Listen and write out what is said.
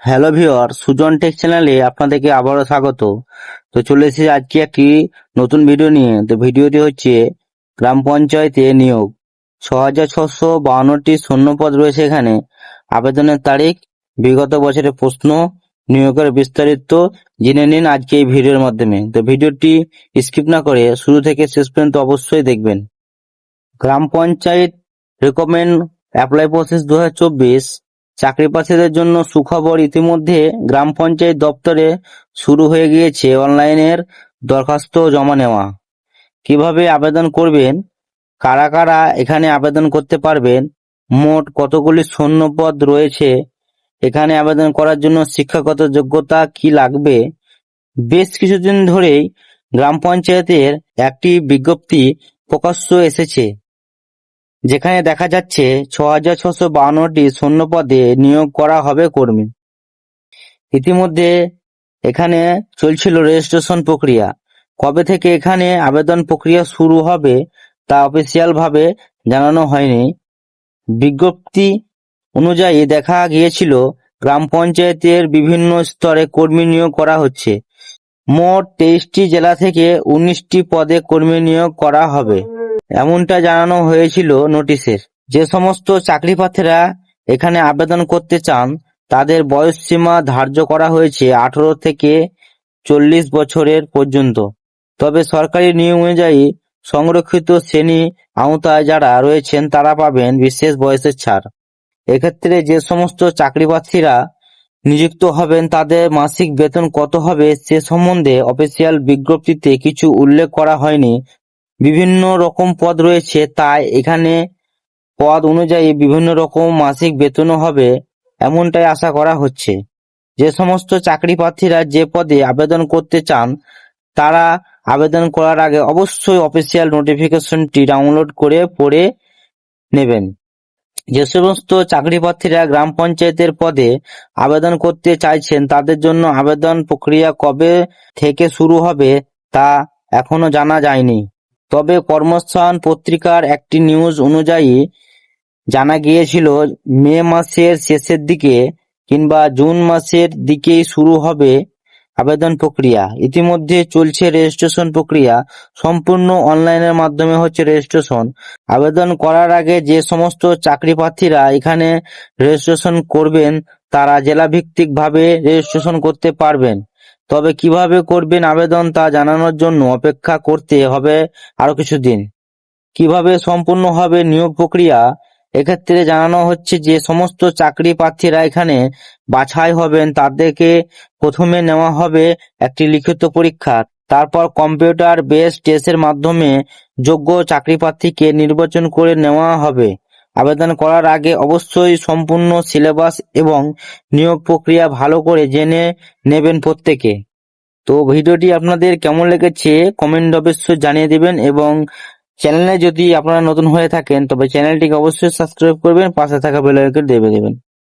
Hello viewer Sujan take চ্যানেলে আপনাদেরকে আবারও স্বাগত। তো চলে এসেছি আজকে একটি নতুন ভিডিও নিয়ে। তো ভিডিওটি হচ্ছে গ্রাম পঞ্চায়েতে নিয়োগ। ছ হাজার ছশো বাউন্নটি শূন্যপদ রয়েছে এখানে। আবেদনের তারিখ, বিগত বছরের প্রশ্ন, নিয়োগের বিস্তারিত জেনে নিন আজকে এই ভিডিওর মাধ্যমে। তো ভিডিওটি স্কিপ না করে শুরু থেকে শেষ পর্যন্ত অবশ্যই দেখবেন। Gram panchayat recommend apply process দু চাকরি প্রার্থীদের জন্য সুখবর ইতিমধ্যে গ্রাম পঞ্চায়েত দপ্তরে শুরু হয়ে গিয়েছে অনলাইনের দরখাস্ত জমা নেওয়া। কীভাবে আবেদন করবেন? কারা কারা এখানে আবেদন করতে পারবেন? মোট কতগুলি শূন্য পদ রয়েছে? এখানে আবেদন করার জন্য শিক্ষাগত যোগ্যতা কি লাগবে? বেশ কিছুদিন ধরেই গ্রাম পঞ্চায়েতের একটি বিজ্ঞপ্তি প্রকাশ্য এসেছে। যেখানে দেখা যাচ্ছে ছ হাজার ছশো বাউন্নটি শূন্য পদে নিয়োগ করা হবে কর্মী। ইতিমধ্যে এখানে চলছিল রেজিস্ট্রেশন প্রক্রিয়া। কবে থেকে এখানে আবেদন প্রক্রিয়া শুরু হবে তা অফিসিয়াল ভাবে জানানো হয়নি। বিজ্ঞপ্তি অনুযায়ী দেখা গিয়েছিল গ্রাম পঞ্চায়েতের বিভিন্ন স্তরে কর্মী নিয়োগ করা হচ্ছে। মোট তেইশটি জেলা থেকে উনিশটি পদে কর্মী নিয়োগ করা হবে। এমনটা জানানো হয়েছিল নোটিশের। যে সমস্ত চাকরি প্রার্থীরা এখানে আবেদন করতে চান, তাদের বয়সসীমা ধার্য করা হয়েছে আঠারো থেকে চল্লিশ বছরের পর্যন্ত। তবে সরকারি নিয়ম অনুযায়ী সংরক্ষিত শ্রেণি আওতায় যারা রয়েছেন, তারা পাবেন বিশেষ বয়সের ছাড়। এক্ষেত্রে যে সমস্ত চাকরি প্রার্থীরা নিযুক্ত হবেন, তাদের মাসিক বেতন কত হবে সে সম্বন্ধে অফিসিয়াল বিজ্ঞপ্তিতে কিছু উল্লেখ করা হয়নি। বিভিন্ন রকম পদ রয়েছে, তাই এখানে পদ অনুযায়ী বিভিন্ন রকম মাসিক বেতনও হবে এমনটাই আশা করা হচ্ছে। যে সমস্ত চাকরি প্রার্থীরা যে পদে আবেদন করতে চান, তারা আবেদন করার আগে অবশ্যই অফিসিয়াল নোটিফিকেশনটি ডাউনলোড করে পড়ে নেবেন। যে সমস্ত চাকরি প্রার্থীরা গ্রাম পঞ্চায়েতের পদে আবেদন করতে চাইছেন, তাদের জন্য আবেদন প্রক্রিয়া কবে থেকে শুরু হবে তা এখনও জানা যায়নি। তবে কর্মস্থান পত্রিকার একটি নিউজ অনুযায়ী জানা গিয়েছিল, মে মাসের শেষের দিকে কিংবা জুন মাসের দিকেই শুরু হবে আবেদন প্রক্রিয়া। ইতিমধ্যে চলছে রেজিস্ট্রেশন প্রক্রিয়া। সম্পূর্ণ অনলাইনের মাধ্যমে হচ্ছে রেজিস্ট্রেশন। আবেদন করার আগে যে সমস্ত চাকরি প্রার্থীরা এখানে রেজিস্ট্রেশন করবেন, তারা জেলাভিত্তিক ভাবে রেজিস্ট্রেশন করতে পারবেন। তবে কীভাবে করবেন আবেদন তা জানানোর জন্য অপেক্ষা করতে হবে আরও কিছুদিন। কীভাবে সম্পূর্ণ হবে নিয়োগ প্রক্রিয়া? এক্ষেত্রে জানানো হচ্ছে যে সমস্ত চাকরি প্রার্থীরা এখানে বাছাই হবেন। তাদেরকে প্রথমে নেওয়া হবে একটি লিখিত পরীক্ষা। তারপর কম্পিউটার বেস টেস্টের মাধ্যমে যোগ্য চাকরি প্রার্থীকে নির্বাচন করে নেওয়া হবে। আবেদন করার আগে অবশ্যই সম্পূর্ণ সিলেবাস এবং নিয়োগ প্রক্রিয়া ভালো করে জেনে নেবেন প্রত্যেকে। তো ভিডিওটি আপনাদের কেমন লেগেছে কমেন্ট অবশ্যই জানিয়ে দেবেন এবং চ্যানেলে যদি আপনারা নতুন হয়ে থাকেন তবে চ্যানেলটিকে অবশ্যই সাবস্ক্রাইব করবেন, পাশে থাকা বেল আইকন দেবে দেবেন।